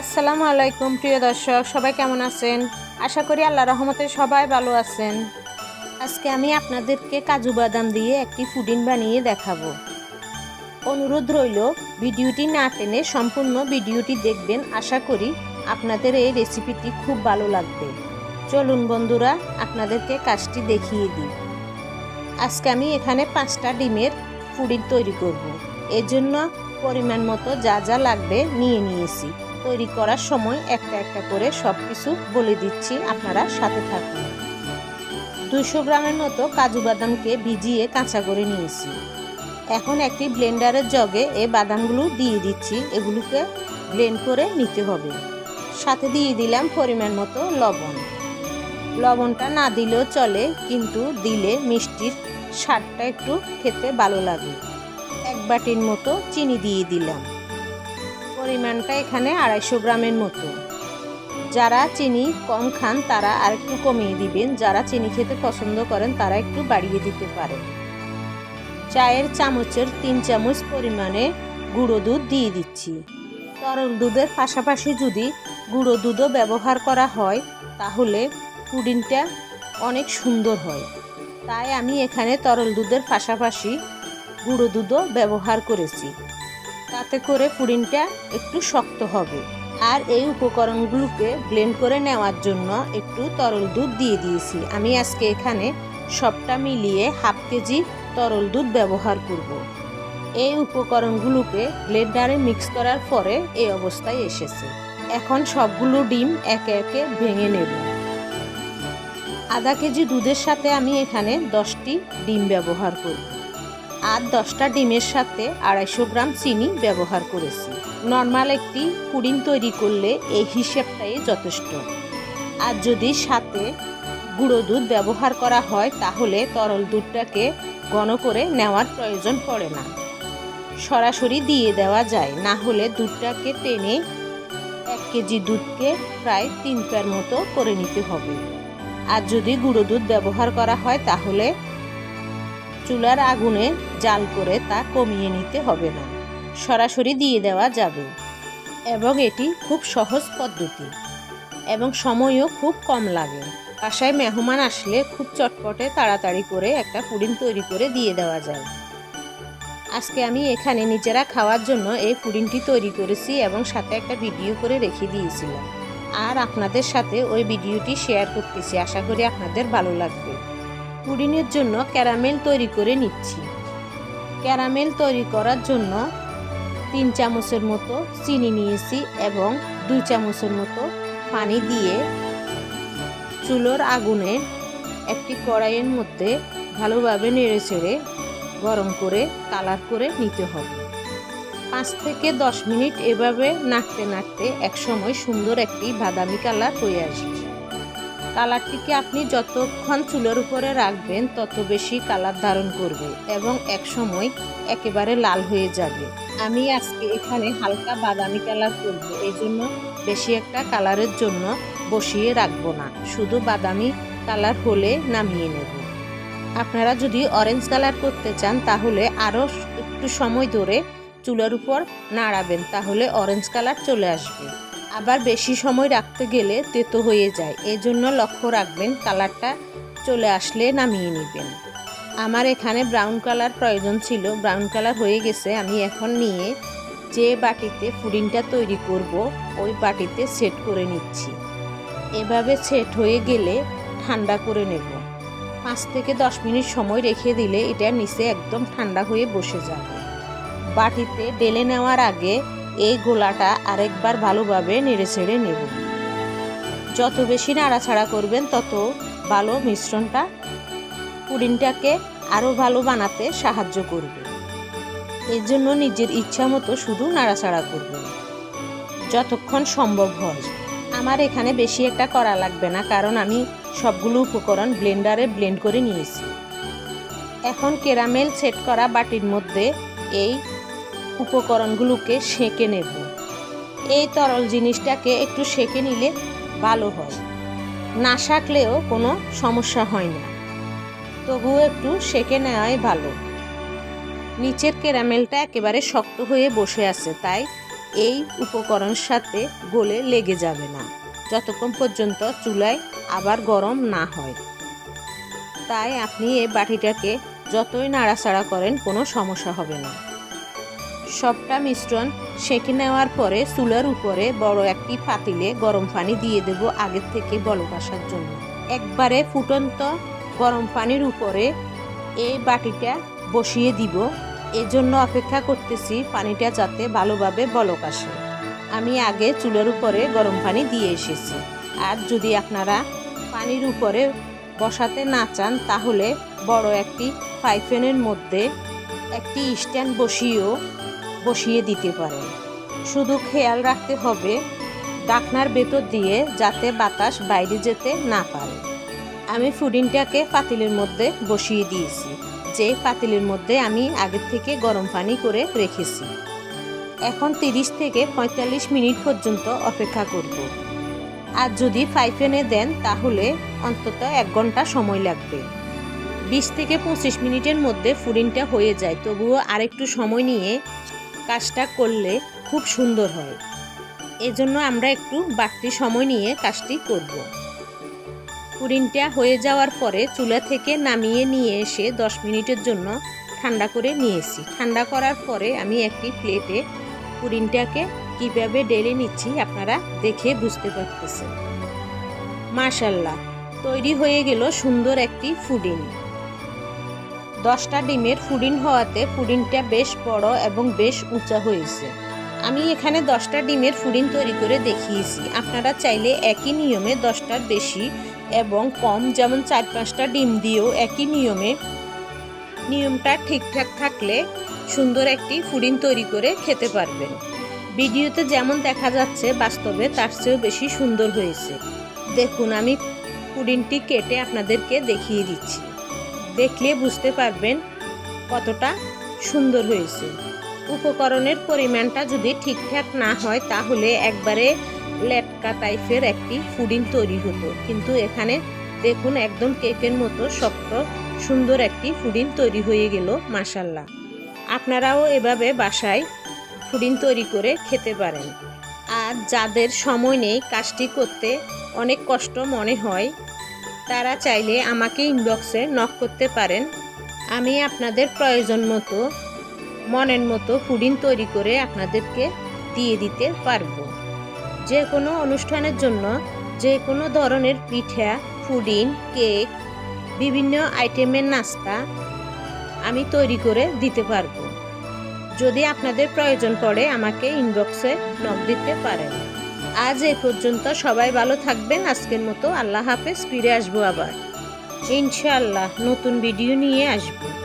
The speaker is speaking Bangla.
আসসালামু আলাইকুম, প্রিয় দর্শক, সবাই কেমন আছেন? আশা করি আল্লাহ রহমতে সবাই ভালো আছেন। আজকে আমি আপনাদেরকে কাজু বাদাম দিয়ে একটি ফুডিং বানিয়ে দেখাবো। অনুরোধ রইল, ভিডিওটি না টেনে সম্পূর্ণ ভিডিওটি দেখবেন। আশা করি আপনাদের এই রেসিপিটি খুব ভালো লাগবে। চলুন বন্ধুরা, আপনাদেরকে কাজটি দেখিয়ে দিই। আজকে আমি এখানে পাঁচটা ডিমের ফুডিং তৈরি করব। এর জন্য পরিমাণ মতো যা যা লাগবে নিয়ে নিয়েছি। তৈরি করার সময় একটা একটা করে সব কিছু বলে দিচ্ছি আপনারা সাথে থাকুন। দুশো গ্রামের মতো কাজু বাদামকে ভিজিয়ে কাঁচা করে নিয়েছি। এখন একটি ব্লেন্ডারের জগে এ বাদামগুলো দিয়ে দিচ্ছি, এগুলোকে ব্লেন্ড করে নিতে হবে। সাথে দিয়ে দিলাম পরিমাণ মতো লবণ। লবণটা না দিলেও চলে, কিন্তু দিলে মিষ্টির স্বাদটা একটু খেতে ভালো লাগে। এক বাটির মতো চিনি দিয়ে দিলাম। পরিমাণটা এখানে আড়াইশো গ্রামের মতো। যারা চিনি কম খান, তারা আর একটু কমিয়ে দিবেন। যারা চিনি খেতে পছন্দ করেন, তারা একটু বাড়িয়ে দিতে পারেন। চায়ের চামচের তিন চামচ পরিমাণে গুঁড়ো দুধ দিয়ে দিচ্ছি। তরল দুধের পাশাপাশি যদি গুঁড়ো দুধও ব্যবহার করা হয়, তাহলে পুডিংটা অনেক সুন্দর হয়। তাই আমি এখানে তরল দুধের পাশাপাশি গুঁড়ো দুধও ব্যবহার করেছি। তাতে করে পুডিংটা একটু শক্ত হবে। আর এই উপকরণগুলোকে ব্লেন্ড করে নেওয়ার জন্য একটু তরল দুধ দিয়ে দিয়েছি। আমি আজকে এখানে সবটা মিলিয়ে হাফ কেজি তরল দুধ ব্যবহার করব। এই উপকরণগুলোকে ব্লেন্ডারে মিক্স করার পরে এই অবস্থায় এসেছে। এখন সবগুলো ডিম একে একে ভেঙে নেব। আধা কেজি দুধের সাথে আমি এখানে দশটি ডিম ব্যবহার করব। আর দশটা ডিমের সাথে আড়াইশো গ্রাম চিনি ব্যবহার করেছি। নর্মাল একটি পুডিং তৈরি করলে এই হিসেবটাই যথেষ্ট। আর যদি সাথে গুঁড়ো দুধ ব্যবহার করা হয়, তাহলে তরল দুধটাকে ঘন করে নেওয়ার প্রয়োজন পড়ে না। সরাসরি দিয়ে দেওয়া যায়, না হলে দুধটাকে টেনে এক কেজি দুধকে প্রায় তিন প্যার মতো করে নিতে হবে। আর যদি গুঁড়ো দুধ ব্যবহার করা হয়, তাহলে চুলার আগুনে জাল করে তা কমিয়ে নিতে হবে না। সরাসরি দিয়ে দেওয়া যাবে। এবং এটি খুব সহজ পদ্ধতি। এবং সময়ও খুব কম লাগে। বাসায় মেহমান আসলে খুব চটপটে তাড়াতাড়ি করে একটা পুডিং তৈরি করে দিয়ে দেওয়া যায়। আজকে আমি এখানে নিজেরা খাওয়ার জন্য এই পুডিংটি তৈরি করেছি এবং সাথে একটা ভিডিও করে রেখে দিয়েছিলাম। আর আপনাদের সাথে ওই ভিডিওটি শেয়ার করতেছি। আশা করি আপনাদের ভালো লাগবে। পুডিংয়ের জন্য ক্যারামেল তৈরি করে নিচ্ছি। ক্যারামেল তৈরি করার জন্য তিন চামচের মতো চিনি নিয়েছি এবং দুই চামচের মতো পানি দিয়ে চুলোর আগুনে একটি কড়াইয়ের মধ্যে ভালোভাবে নেড়ে ছেড়ে গরম করে, কালার করে নিতে হবে। পাঁচ থেকে দশ মিনিট এভাবে নাড়তে নাড়তে একসময় সুন্দর একটি বাদামি কালার হয়ে আসবে। কালারটিকে আপনি যতক্ষণ চুলের উপরে রাখবেন, তত বেশি কালার ধারণ করবে এবং এক সময় একেবারে লাল হয়ে যাবে। আমি আজকে এখানে হালকা বাদামি কালার করব, এই জন্য বেশি একটা কালারের জন্য বসিয়ে রাখব না। শুধু বাদামি কালার হলে নামিয়ে নেব। আপনারা যদি অরেঞ্জ কালার করতে চান, তাহলে আরও একটু সময় ধরে চুলের উপর নাড়াবেন, তাহলে অরেঞ্জ কালার চলে আসবে। আবার বেশি সময় রাখতে গেলে তেতো হয়ে যায়। এই জন্য লক্ষ্য রাখবেন, কালারটা চলে আসলে নামিয়ে নেবেন। আমার এখানে ব্রাউন কালার প্রয়োজন ছিল। ব্রাউন কালার হয়ে গেছে। আমি এখন নিয়ে যে বাটিতে পুডিংটা তৈরি করব, ওই বাটিতে সেট করে নিচ্ছি। এভাবে সেট হয়ে গেলে ঠান্ডা করে নেব। পাঁচ থেকে দশ মিনিট সময় রেখে দিলে এটা নিচে একদম ঠান্ডা হয়ে বসে যাবে। বাটিতে ডেলে নেওয়ার আগে এই গোলাটা আরেকবার ভালোভাবে নেড়ে ছেড়ে নেব। যত বেশি নাড়াছাড়া করবেন, তত ভালো মিশ্রণটা পুডিংটাকে আরও ভালো বানাতে সাহায্য করবে। এর জন্য নিজের ইচ্ছা মতো শুধু নাড়াচাড়া করবেন, যতক্ষণ সম্ভব হয়। আমার এখানে বেশি একটা করা লাগবে না, কারণ আমি সবগুলো উপকরণ ব্লেন্ডারে ব্লেন্ড করে নিয়েছি। এখন কেরামেল সেট করা বাটির মধ্যে এই উপকরণগুলোকে সেঁকে নেব। এই তরল জিনিসটাকে একটু সেঁকে নিলে ভালো হয়। না শাকলেও কোনো সমস্যা হয় না। তবুও একটু সেঁকে নেওয়াই ভালো। নিচের ক্যারামেলটা একেবারে শক্ত হয়ে বসে আছে, তাই এই উপকরণের সাথে গলে লেগে যাবে না। যতক্ষণ পর্যন্ত চুলায় আবার গরম না হয়। তাই আপনি এই বাটিটাকে যতই নাড়াচাড়া করেন কোনো সমস্যা হবে না। সবটা মিশ্রণ সেঁকে নেওয়ার পরে চুলার উপরে বড় একটি পাতিলে গরম পানি দিয়ে দেব আগের থেকে বলক আসার জন্য। একবারে ফুটন্ত গরম পানির উপরে এই বাটিটা বসিয়ে দিব। এজন্য অপেক্ষা করতেছি পানিটা যাতে ভালোভাবে বলক আসে আমি আগে চুলার উপরে গরম পানি দিয়ে এসেছি। আর যদি আপনারা পানির উপরে বসাতে না চান, তাহলে বড় একটি ফাইফেনের মধ্যে একটি স্ট্যান্ড বসিয়েও বসিয়ে দিতে পারেন শুধু খেয়াল রাখতে হবে, ডাকনার ভেতর দিয়ে যাতে বাতাস বাইরে যেতে না পারে। আমি ফুডিংটাকে পাতিলের মধ্যে বসিয়ে দিয়েছি, যে পাতিলের মধ্যে আমি আগের থেকে গরম পানি করে রেখেছি। এখন তিরিশ থেকে পঁয়তাল্লিশ মিনিট পর্যন্ত অপেক্ষা করব। আর যদি ফাইফেনে দেন, তাহলে অন্তত এক ঘণ্টা সময় লাগবে। বিশ থেকে পঁচিশ মিনিটের মধ্যে ফুডিংটা হয়ে যায়, তবুও আরেকটু সময় নিয়ে কাজটা করলে খুব সুন্দর হয়। এজন্য আমরা একটু বাড়তি সময় নিয়ে কাজটি করব। পুডিংটা হয়ে যাওয়ার পরে চুলা থেকে নামিয়ে নিয়ে এসে দশ মিনিটের জন্য ঠান্ডা করে নিয়েছি। ঠান্ডা করার পরে আমি একটি প্লেটে পুডিংটাকে কীভাবে ডেলে নিচ্ছি আপনারা দেখে বুঝতে পারতেছেন। মাশাল্লাহ, তৈরি হয়ে গেল সুন্দর একটি ফুডিং দশটা ডিমের ফুডিং হওয়াতে ফুডিংটা বেশ বড় এবং বেশ উঁচা হয়েছে। আমি এখানে দশটা ডিমের ফুডিং তৈরি করে দেখিয়েছি। আপনারা চাইলে একই নিয়মে দশটার বেশি এবং কম, যেমন চার পাঁচটা ডিম দিয়েও একই নিয়মে, নিয়মটা ঠিকঠাক থাকলে সুন্দর একটি ফুডিং তৈরি করে খেতে পারবেন। ভিডিওতে যেমন দেখা যাচ্ছে, বাস্তবে তার চেয়েও বেশি সুন্দর হয়েছে। দেখুন, আমি পুডিংটি কেটে আপনাদেরকে দেখিয়ে দিচ্ছি। দেখলে বুঝতে পারবেন কতটা সুন্দর হয়েছে। উপকরণের পরিমাণটা যদি ঠিকঠাক না হয়, তাহলে একবারে লেটকা টাইপের একটি ফুডিং তৈরি হতো। কিন্তু এখানে দেখুন, একদম কেকের মতো শক্ত, সুন্দর একটি ফুডিং তৈরি হয়ে গেল মাসাল্লাহ আপনারাও এভাবে বাসায় ফুডিং তৈরি করে খেতে পারেন। আর যাদের সময় নেই, কাজটি করতে অনেক কষ্ট মনে হয়। তারা চাইলে আমাকে ইনবক্সে নক করতে পারেন। আমি আপনাদের প্রয়োজন মতো, মনের মতো ফুডিং তৈরি করে আপনাদেরকে দিয়ে দিতে পারব। যে কোনো অনুষ্ঠানের জন্য যে কোনো ধরনের পিঠা ফুডিং কেক, বিভিন্ন আইটেমের নাস্তা আমি তৈরি করে দিতে পারব। যদি আপনাদের প্রয়োজন পড়ে আমাকে ইনবক্সে নক দিতে পারেন। আজ এ পর্যন্ত সবাই ভালো থাকবেন, আজকের মতো আল্লাহ হাফেজ, ফিরে আসব আবার। ইনশাআল্লাহ নতুন ভিডিও নিয়ে আসব।